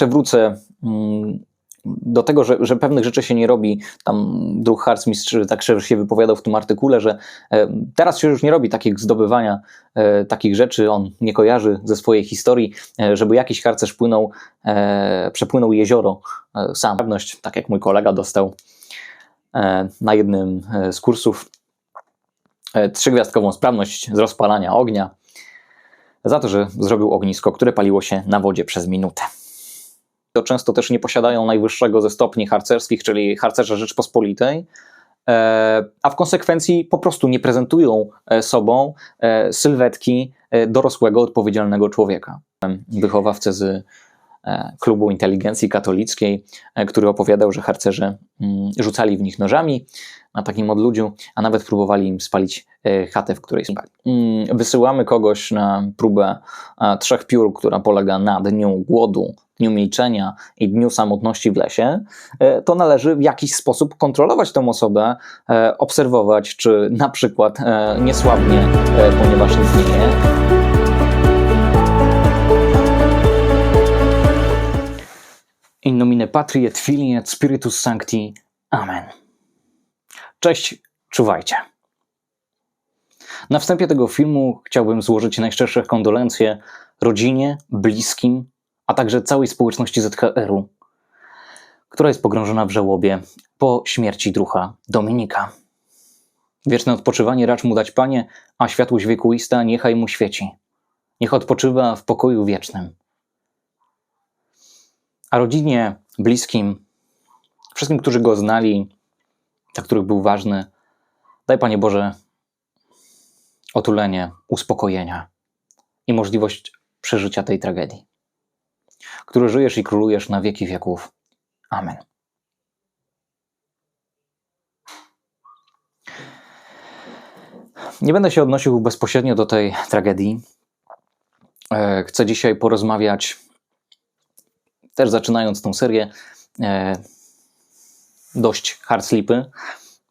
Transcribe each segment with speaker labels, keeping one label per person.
Speaker 1: jeszcze wrócę mm, do tego, że, że pewnych rzeczy się nie robi. Tam druh harcmistrz tak się wypowiadał w tym artykule, że e, teraz się już nie robi takich zdobywania e, takich rzeczy. On nie kojarzy ze swojej historii, e, żeby jakiś harcerz płynął, przepłynął jezioro sam. Tak jak mój kolega dostał na jednym z kursów trzygwiazdkową sprawność z rozpalania ognia za to, że zrobił ognisko, które paliło się na wodzie przez minutę to często też nie posiadają najwyższego ze stopni harcerskich, czyli harcerza Rzeczpospolitej, e, a w konsekwencji po prostu nie prezentują e, sobą e, sylwetki dorosłego, odpowiedzialnego człowieka. Wychowawcę z klubu inteligencji katolickiej, który opowiadał, że harcerze mm, rzucali w nich nożami na takim odludziu, a nawet próbowali im spalić chatę, w której spali. Mm, wysyłamy kogoś na próbę trzech piór, która polega na dniu głodu, dniu milczenia i dniu samotności w lesie, e, to należy w jakiś sposób kontrolować tę osobę, e, obserwować, czy na przykład e, nie słabnie, ponieważ nic Patri et Filii et Spiritus Sancti. Amen. Cześć, czuwajcie. Na wstępie tego filmu chciałbym złożyć najszczersze kondolencje rodzinie, bliskim a także całej społeczności ZHR-u, która jest pogrążona w żałobie po śmierci drucha Dominika. Wieczne odpoczywanie racz mu dać, Panie, a światłość wiekuista niechaj mu świeci. Niech odpoczywa w pokoju wiecznym. A rodzinie, bliskim, wszystkim, którzy go znali, dla których był ważny, daj Panie Boże otulenie, uspokojenia i możliwość przeżycia tej tragedii który żyjesz i królujesz na wieki wieków. Amen. Nie będę się odnosił bezpośrednio do tej tragedii. E, chcę dzisiaj porozmawiać, też zaczynając tą serię, e, dość hard slipy,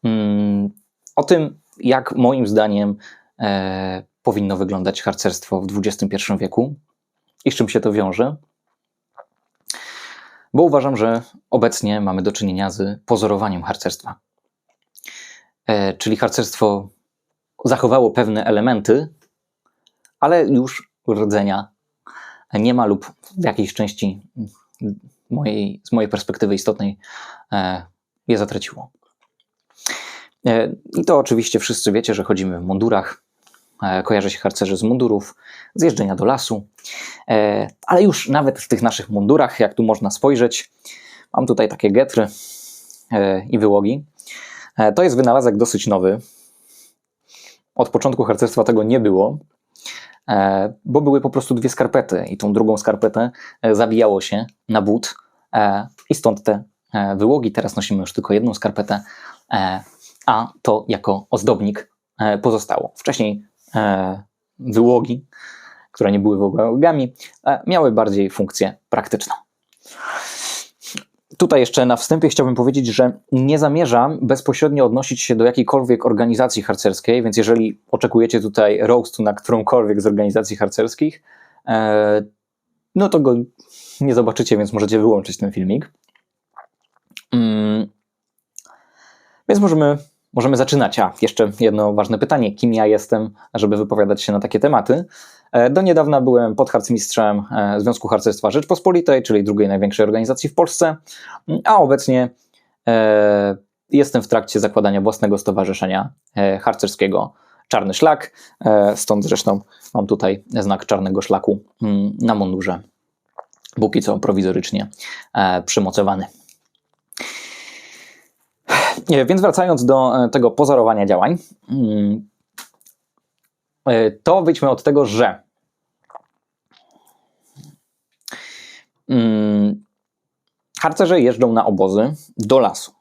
Speaker 1: mm, o tym, jak moim zdaniem e, powinno wyglądać harcerstwo w XXI wieku i z czym się to wiąże bo uważam, że obecnie mamy do czynienia z pozorowaniem harcerstwa. E, czyli harcerstwo zachowało pewne elementy, ale już rdzenia nie ma lub w jakiejś części mojej, z mojej perspektywy istotnej e, je zatraciło. E, I to oczywiście wszyscy wiecie, że chodzimy w mundurach, E, kojarzy się harcerzy z mundurów, z jeżdżenia do lasu. Ale już nawet w tych naszych mundurach, jak tu można spojrzeć, mam tutaj takie getry i wyłogi. To jest wynalazek dosyć nowy. Od początku harcerstwa tego nie było, bo były po prostu dwie skarpety i tą drugą skarpetę zabijało się na but i stąd te wyłogi. Teraz nosimy już tylko jedną skarpetę, a to jako ozdobnik pozostało. Wcześniej E, wyłogi, które nie były wyłogami, e, miały bardziej funkcję praktyczną. Tutaj jeszcze na wstępie chciałbym powiedzieć, że nie zamierzam bezpośrednio odnosić się do jakiejkolwiek organizacji harcerskiej, więc jeżeli oczekujecie tutaj roastu na którąkolwiek z organizacji harcerskich, e, no to go nie zobaczycie, więc możecie wyłączyć ten filmik. Mm. Więc możemy Możemy zaczynać. A, jeszcze jedno ważne pytanie. Kim ja jestem, żeby wypowiadać się na takie tematy? E, do niedawna byłem podharcmistrzem e, Związku Harcerstwa Rzeczpospolitej, czyli drugiej największej organizacji w Polsce, a obecnie e, jestem w trakcie zakładania własnego stowarzyszenia harcerskiego Czarny Szlak, stąd zresztą mam tutaj znak czarnego szlaku mm, na mundurze, póki co prowizorycznie przymocowany. Więc wracając do e, tego pozorowania działań, mm, e, to wyjdźmy od tego, że mm, harcerze jeżdżą na obozy do lasu.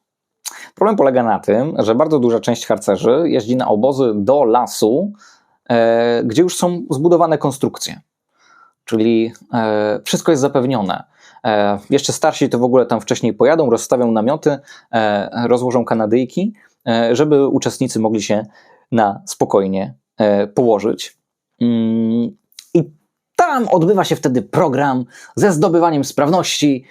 Speaker 1: Problem polega na tym, że bardzo duża część harcerzy jeździ na obozy do lasu, e, gdzie już są zbudowane konstrukcje. Czyli wszystko jest zapewnione. E, jeszcze starsi to w ogóle tam wcześniej pojadą, rozstawią namioty, e, rozłożą kanadyjki, e, żeby uczestnicy mogli się na spokojnie położyć. Mm, I ta tam odbywa się wtedy program ze zdobywaniem sprawności,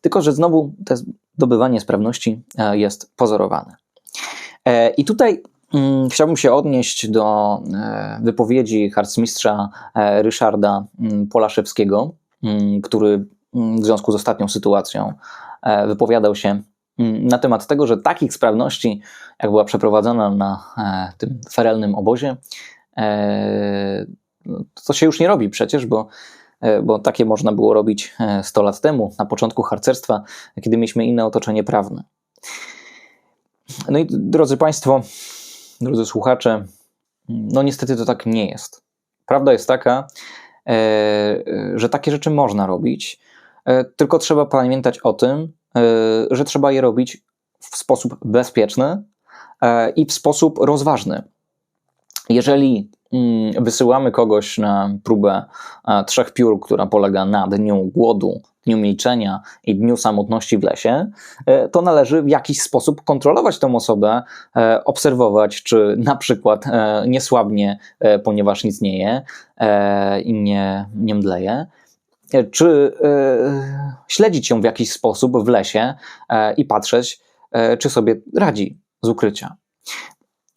Speaker 1: tylko że znowu to zdobywanie sprawności jest pozorowane. I tutaj mm, chciałbym się odnieść do wypowiedzi harcmistrza Ryszarda mm, Polaszewskiego, który w związku z ostatnią sytuacją wypowiadał się na temat tego, że takich sprawności, jak była przeprowadzona na tym ferelnym obozie, no, to się już nie robi przecież, bo, e, bo takie można było robić 100 e, lat temu, na początku harcerstwa, kiedy mieliśmy inne otoczenie prawne. No i drodzy Państwo, drodzy słuchacze, no niestety to tak nie jest. Prawda jest taka, e, że takie rzeczy można robić, tylko trzeba pamiętać o tym, że trzeba je robić w sposób bezpieczny i w sposób rozważny. Jeżeli Mm, wysyłamy kogoś na próbę e, trzech piór, która polega na dniu głodu, dniu milczenia i dniu samotności w lesie, e, to należy w jakiś sposób kontrolować tę osobę, e, obserwować, czy na przykład nie słabnie, ponieważ nic nie je i nie, nie mdleje czy śledzić ją w jakiś sposób w lesie i patrzeć, czy sobie radzi z ukrycia.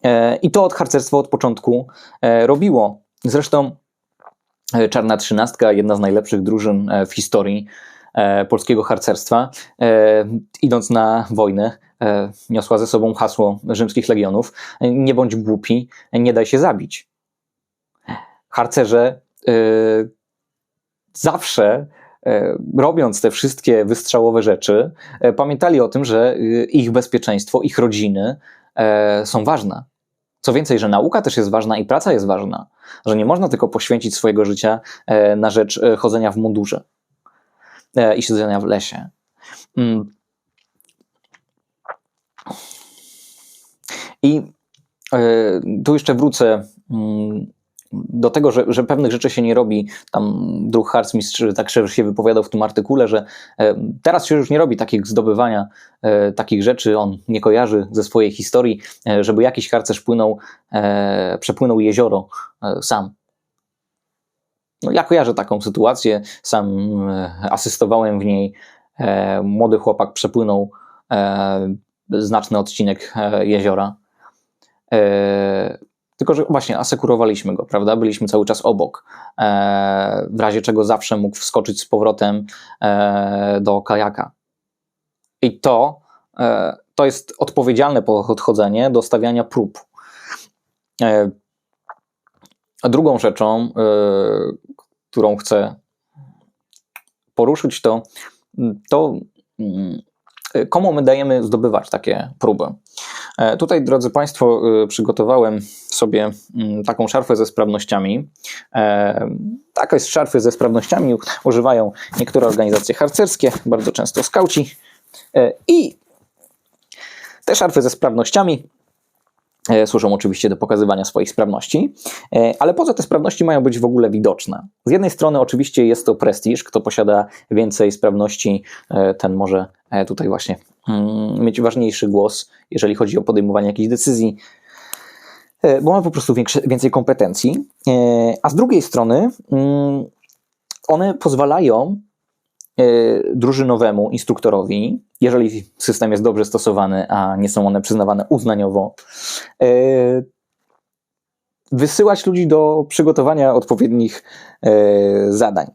Speaker 1: E, I to od harcerstwo od początku e, robiło. Zresztą e, Czarna Trzynastka, jedna z najlepszych drużyn w historii polskiego harcerstwa, idąc na wojnę, niosła ze sobą hasło rzymskich legionów: Nie bądź głupi, nie daj się zabić. Harcerze zawsze robiąc te wszystkie wystrzałowe rzeczy, pamiętali o tym, że ich bezpieczeństwo, ich rodziny są ważne. Co więcej, że nauka też jest ważna i praca jest ważna, że nie można tylko poświęcić swojego życia e, na rzecz e, chodzenia w mundurze e, i siedzenia w lesie. Mm. I tu jeszcze wrócę mm, do tego, że, że pewnych rzeczy się nie robi, tam druh harcmistrz tak się wypowiadał w tym artykule, że e, teraz się już nie robi takich zdobywania e, takich rzeczy, on nie kojarzy ze swojej historii, e, żeby jakiś harcerz płynął, przepłynął jezioro sam. No, ja kojarzę taką sytuację, sam asystowałem w niej. Młody chłopak przepłynął znaczny odcinek jeziora tylko, że właśnie asekurowaliśmy go, prawda? Byliśmy cały czas obok. E, w razie czego zawsze mógł wskoczyć z powrotem e, do kajaka. I to, e, to jest odpowiedzialne podchodzenie do stawiania prób. Drugą rzeczą, którą chcę poruszyć, to, to mm, komu my dajemy zdobywać takie próby. E, tutaj, drodzy Państwo, e, przygotowałem sobie mm, taką szarfę ze sprawnościami. E, Takie szarfy ze sprawnościami używają niektóre organizacje harcerskie, bardzo często skauci. I te szarfy ze sprawnościami służą oczywiście do pokazywania swoich sprawności, ale poza te sprawności mają być w ogóle widoczne. Z jednej strony oczywiście jest to prestiż, kto posiada więcej sprawności, ten może tutaj właśnie Mm, mieć ważniejszy głos, jeżeli chodzi o podejmowanie jakichś decyzji, e, bo ma po prostu większe, więcej kompetencji. E, a z drugiej strony, mm, one pozwalają e, drużynowemu instruktorowi, jeżeli system jest dobrze stosowany, a nie są one przyznawane uznaniowo, wysyłać ludzi do przygotowania odpowiednich zadań.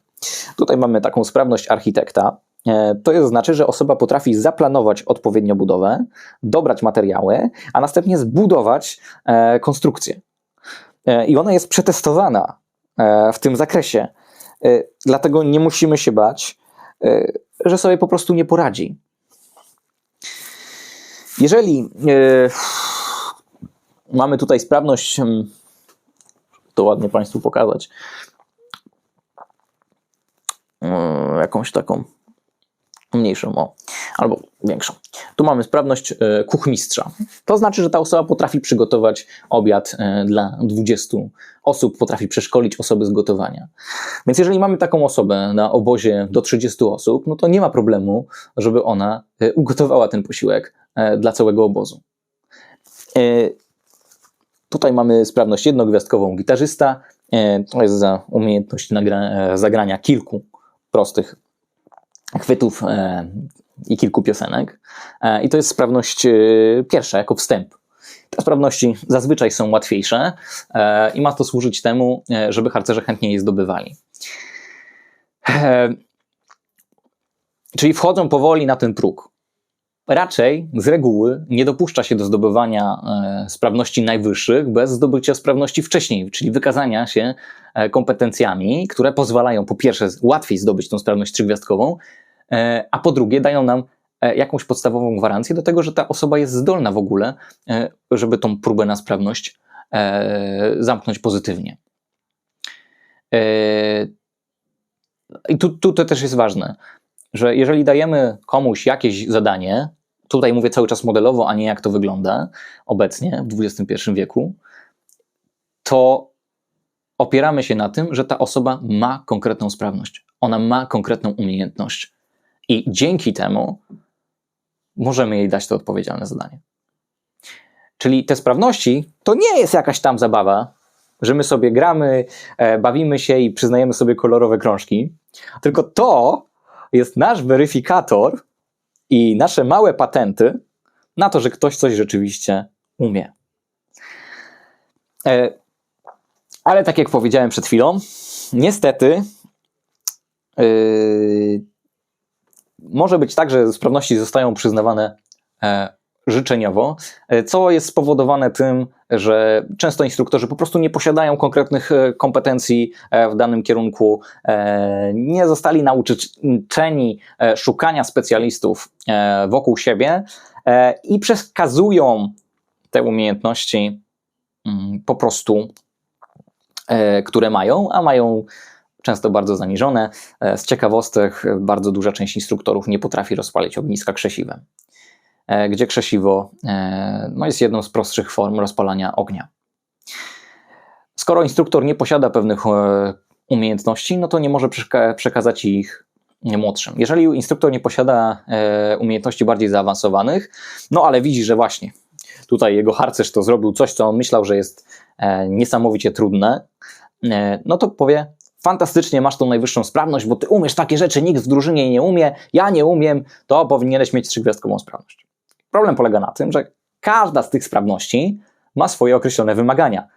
Speaker 1: Tutaj mamy taką sprawność architekta, E, to znaczy, że osoba potrafi zaplanować odpowiednio budowę, dobrać materiały, a następnie zbudować e, konstrukcję. E, I ona jest przetestowana w tym zakresie. Dlatego nie musimy się bać, że sobie po prostu nie poradzi. Jeżeli mamy tutaj sprawność, hmm, to ładnie Państwu pokazać, jakąś taką mniejszą o, albo większą. Tu mamy sprawność e, kuchmistrza. To znaczy, że ta osoba potrafi przygotować obiad e, dla 20 osób, potrafi przeszkolić osoby z gotowania. Więc jeżeli mamy taką osobę na obozie do 30 osób, no to nie ma problemu, żeby ona e, ugotowała ten posiłek dla całego obozu. Tutaj mamy sprawność jednogwiazdkową gitarzysta, to jest za umiejętność zagrania kilku prostych chwytów i kilku piosenek. I to jest sprawność pierwsza, jako wstęp. Te sprawności zazwyczaj są łatwiejsze i ma to służyć temu, żeby harcerze chętniej je zdobywali. Czyli wchodzą powoli na ten próg. Raczej z reguły nie dopuszcza się do zdobywania e, sprawności najwyższych bez zdobycia sprawności wcześniej, czyli wykazania się e, kompetencjami, które pozwalają po pierwsze łatwiej zdobyć tą sprawność trzygwiazdkową, e, a po drugie dają nam jakąś podstawową gwarancję do tego, że ta osoba jest zdolna w ogóle, żeby tą próbę na sprawność zamknąć pozytywnie. I tu, tu to też jest ważne że jeżeli dajemy komuś jakieś zadanie, tutaj mówię cały czas modelowo, a nie jak to wygląda obecnie w XXI wieku, to opieramy się na tym, że ta osoba ma konkretną sprawność, ona ma konkretną umiejętność i dzięki temu możemy jej dać to odpowiedzialne zadanie. Czyli te sprawności to nie jest jakaś tam zabawa, że my sobie gramy, e, bawimy się i przyznajemy sobie kolorowe krążki, tylko to jest nasz weryfikator i nasze małe patenty na to, że ktoś coś rzeczywiście umie. E, ale tak jak powiedziałem przed chwilą, niestety yy, może być tak, że sprawności zostają przyznawane e, życzeniowo, e, co jest spowodowane tym, że często instruktorzy po prostu nie posiadają konkretnych e, kompetencji w danym kierunku, nie zostali nauczeni szukania specjalistów wokół siebie i przekazują te umiejętności mm, po prostu, które mają, a mają często bardzo zaniżone. Z ciekawostek bardzo duża część instruktorów nie potrafi rozpalić ogniska krzesiwem. E, gdzie krzesiwo e, no jest jedną z prostszych form rozpalania ognia. Skoro instruktor nie posiada pewnych e, umiejętności, no to nie może przekazać ich młodszym. Jeżeli instruktor nie posiada umiejętności bardziej zaawansowanych, no ale widzi, że właśnie tutaj jego harcerz to zrobił coś, co on myślał, że jest niesamowicie trudne, no to powie, fantastycznie masz tą najwyższą sprawność, bo ty umiesz takie rzeczy, nikt w drużynie nie umie, ja nie umiem, to powinieneś mieć trzygwiazdkową sprawność. Problem polega na tym, że każda z tych sprawności ma swoje określone wymagania.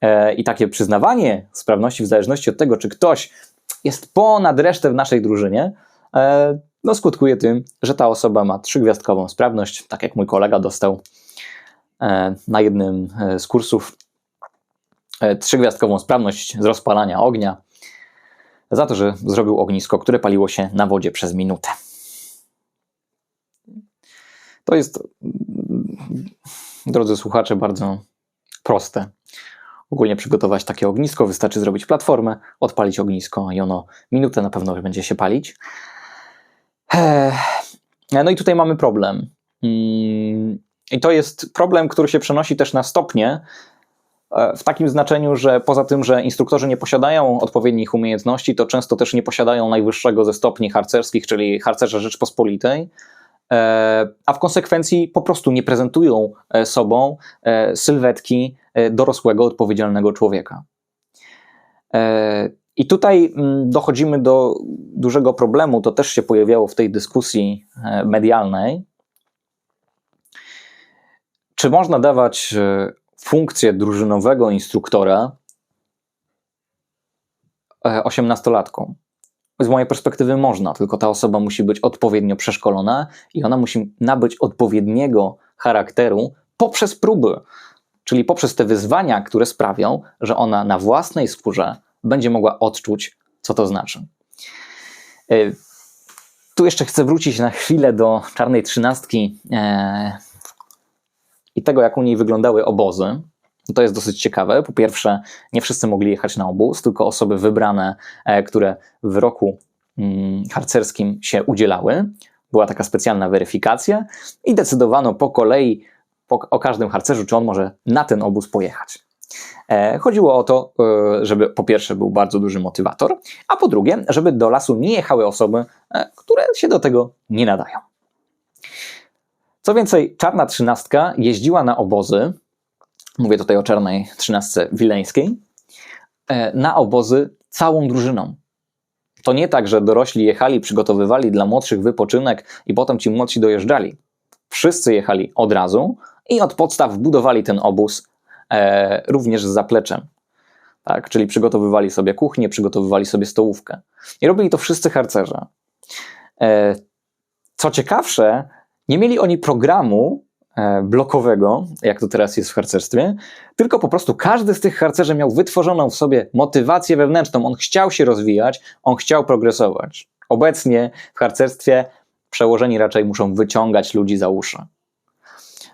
Speaker 1: E, I takie przyznawanie sprawności w zależności od tego, czy ktoś jest ponad resztę w naszej drużynie, e, no skutkuje tym, że ta osoba ma trzygwiazdkową sprawność, tak jak mój kolega dostał e, na jednym z kursów trzygwiazdkową sprawność z rozpalania ognia za to, że zrobił ognisko, które paliło się na wodzie przez minutę. To jest, drodzy słuchacze, bardzo proste. Ogólnie przygotować takie ognisko, wystarczy zrobić platformę, odpalić ognisko i ono minutę na pewno będzie się palić. No i tutaj mamy problem. Mm, I to jest problem, który się przenosi też na stopnie, w takim znaczeniu, że poza tym, że instruktorzy nie posiadają odpowiednich umiejętności, to często też nie posiadają najwyższego ze stopni harcerskich, czyli harcerza Rzeczpospolitej, E, a w konsekwencji po prostu nie prezentują e, sobą e, sylwetki dorosłego, odpowiedzialnego człowieka. I tutaj mm, dochodzimy do dużego problemu, to też się pojawiało w tej dyskusji medialnej. Czy można dawać funkcję drużynowego instruktora osiemnastolatkom? z mojej perspektywy można, tylko ta osoba musi być odpowiednio przeszkolona i ona musi nabyć odpowiedniego charakteru poprzez próby, czyli poprzez te wyzwania, które sprawią, że ona na własnej skórze będzie mogła odczuć, co to znaczy. E, tu jeszcze chcę wrócić na chwilę do czarnej trzynastki e, i tego, jak u niej wyglądały obozy. To jest dosyć ciekawe. Po pierwsze, nie wszyscy mogli jechać na obóz, tylko osoby wybrane, e, które w roku mm, harcerskim się udzielały. Była taka specjalna weryfikacja i decydowano po kolei o każdym harcerzu, czy on może na ten obóz pojechać. E, chodziło o to, e, żeby po pierwsze był bardzo duży motywator, a po drugie, żeby do lasu nie jechały osoby, które się do tego nie nadają. Co więcej, czarna trzynastka jeździła na obozy Mówię tutaj o czarnej trzynastce wileńskiej. e, na obozy całą drużyną. To nie tak, że dorośli jechali, przygotowywali dla młodszych wypoczynek i potem ci młodsi dojeżdżali. Wszyscy jechali od razu i od podstaw budowali ten obóz e, również z zapleczem. Tak? Czyli przygotowywali sobie kuchnię, przygotowywali sobie stołówkę. I robili to wszyscy harcerze. E, co ciekawsze, nie mieli oni programu e, blokowego, jak to teraz jest w harcerstwie, tylko po prostu każdy z tych harcerzy miał wytworzoną w sobie motywację wewnętrzną. On chciał się rozwijać, on chciał progresować. Obecnie w harcerstwie przełożeni raczej muszą wyciągać ludzi za uszy.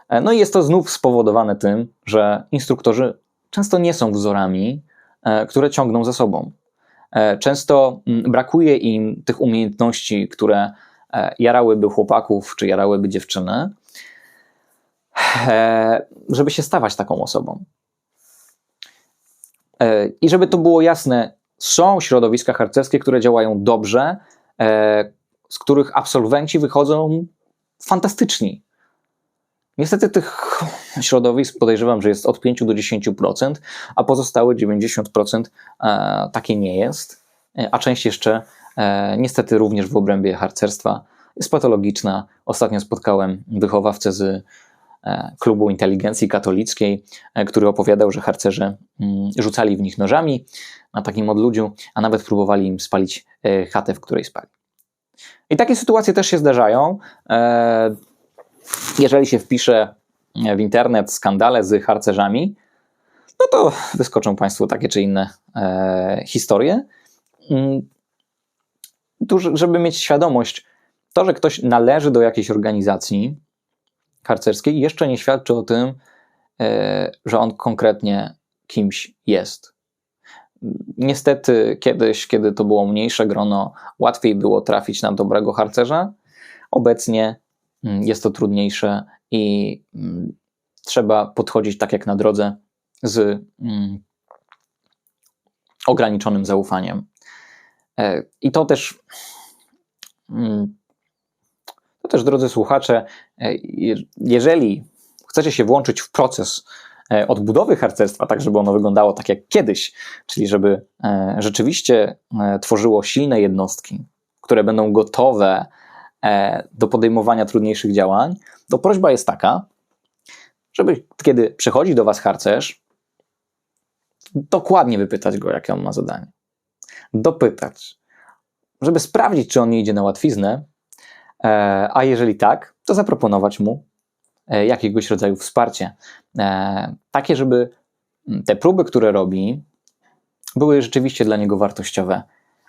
Speaker 1: E, no i jest to znów spowodowane tym, że instruktorzy często nie są wzorami, e, które ciągną za sobą. Często mm, brakuje im tych umiejętności, które jarałyby chłopaków czy jarałyby dziewczyny, e, żeby się stawać taką osobą. E, I żeby to było jasne, są środowiska harcerskie, które działają dobrze, z których absolwenci wychodzą fantastyczni. Niestety tych środowisk podejrzewam, że jest od 5 do 10%, a pozostałe 90% takie nie jest, a część jeszcze E, niestety również w obrębie harcerstwa jest patologiczna. Ostatnio spotkałem wychowawcę z e, klubu inteligencji katolickiej, e, który opowiadał, że harcerze mm, rzucali w nich nożami na takim odludziu, a nawet próbowali im spalić chatę, w której spali. I takie sytuacje też się zdarzają. Jeżeli się wpisze w internet skandale z harcerzami, no to wyskoczą Państwu takie czy inne historie. Tu, żeby mieć świadomość, to, że ktoś należy do jakiejś organizacji harcerskiej, jeszcze nie świadczy o tym, e, że on konkretnie kimś jest. Niestety, kiedyś, kiedy to było mniejsze grono, łatwiej było trafić na dobrego harcerza. Obecnie mm, jest to trudniejsze i mm, trzeba podchodzić tak jak na drodze z mm, ograniczonym zaufaniem. E, I to też, mm, to też, drodzy słuchacze, e, jeżeli chcecie się włączyć w proces e, odbudowy harcerstwa, tak żeby ono wyglądało tak jak kiedyś, czyli żeby rzeczywiście tworzyło silne jednostki, które będą gotowe do podejmowania trudniejszych działań, to prośba jest taka, żeby kiedy przychodzi do Was harcerz, dokładnie wypytać go, jakie on ma zadanie dopytać, żeby sprawdzić, czy on nie idzie na łatwiznę, e, a jeżeli tak, to zaproponować mu e, jakiegoś rodzaju wsparcie. E, takie, żeby te próby, które robi, były rzeczywiście dla niego wartościowe,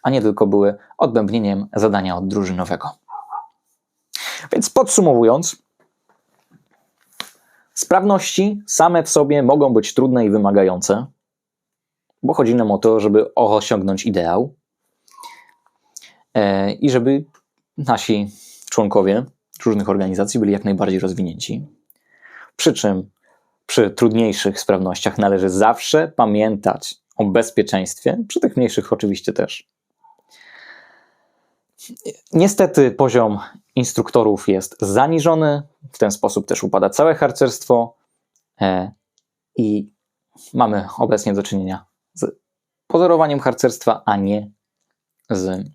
Speaker 1: a nie tylko były odbębnieniem zadania oddrużynowego. Więc podsumowując, sprawności same w sobie mogą być trudne i wymagające, bo chodzi nam o to, żeby osiągnąć ideał e, i żeby nasi członkowie różnych organizacji byli jak najbardziej rozwinięci. Przy czym przy trudniejszych sprawnościach należy zawsze pamiętać o bezpieczeństwie, przy tych mniejszych oczywiście też. Niestety poziom instruktorów jest zaniżony, w ten sposób też upada całe harcerstwo e, i mamy obecnie do czynienia pozorowaniem harcerstwa, a nie z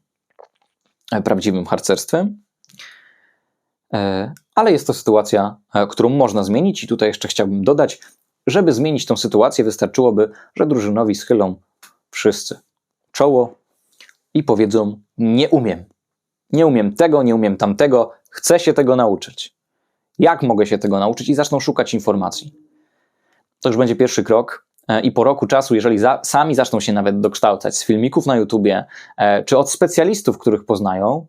Speaker 1: prawdziwym harcerstwem. E, ale jest to sytuacja, e, którą można zmienić, i tutaj jeszcze chciałbym dodać, żeby zmienić tą sytuację, wystarczyłoby, że drużynowi schylą wszyscy czoło i powiedzą: Nie umiem. Nie umiem tego, nie umiem tamtego, chcę się tego nauczyć. Jak mogę się tego nauczyć? I zaczną szukać informacji. To już będzie pierwszy krok E, i po roku czasu, jeżeli za, sami zaczną się nawet dokształcać z filmików na YouTubie, e, czy od specjalistów, których poznają,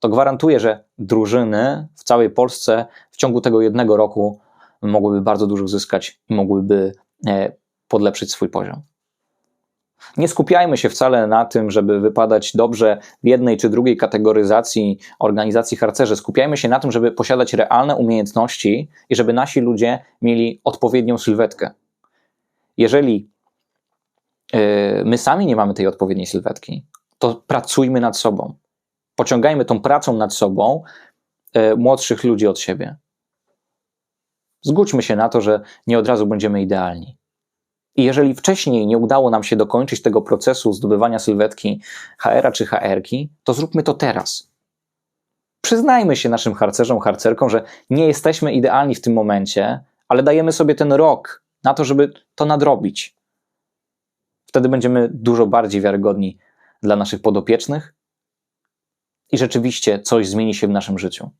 Speaker 1: to gwarantuję, że drużyny w całej Polsce w ciągu tego jednego roku mogłyby bardzo dużo zyskać i mogłyby e, podlepszyć swój poziom. Nie skupiajmy się wcale na tym, żeby wypadać dobrze w jednej czy drugiej kategoryzacji organizacji harcerzy. Skupiajmy się na tym, żeby posiadać realne umiejętności i żeby nasi ludzie mieli odpowiednią sylwetkę. Jeżeli e, my sami nie mamy tej odpowiedniej sylwetki, to pracujmy nad sobą. Pociągajmy tą pracą nad sobą e, młodszych ludzi od siebie. Zgódźmy się na to, że nie od razu będziemy idealni. I jeżeli wcześniej nie udało nam się dokończyć tego procesu zdobywania sylwetki HR-a czy HR-ki, to zróbmy to teraz. Przyznajmy się naszym harcerzom, harcerkom, że nie jesteśmy idealni w tym momencie, ale dajemy sobie ten rok na to, żeby to nadrobić. Wtedy będziemy dużo bardziej wiarygodni dla naszych podopiecznych i rzeczywiście coś zmieni się w naszym życiu.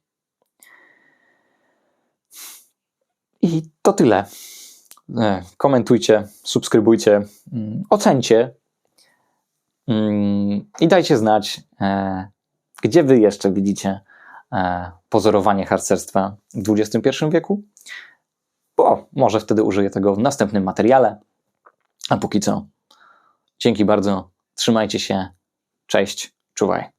Speaker 1: I to tyle. E, Komentujcie, subskrybujcie, mm, ocencie mm, i dajcie znać, e, gdzie wy jeszcze widzicie e, pozorowanie harcerstwa w XXI wieku, bo może wtedy użyję tego w następnym materiale. A póki co, dzięki bardzo, trzymajcie się, cześć, czuwaj.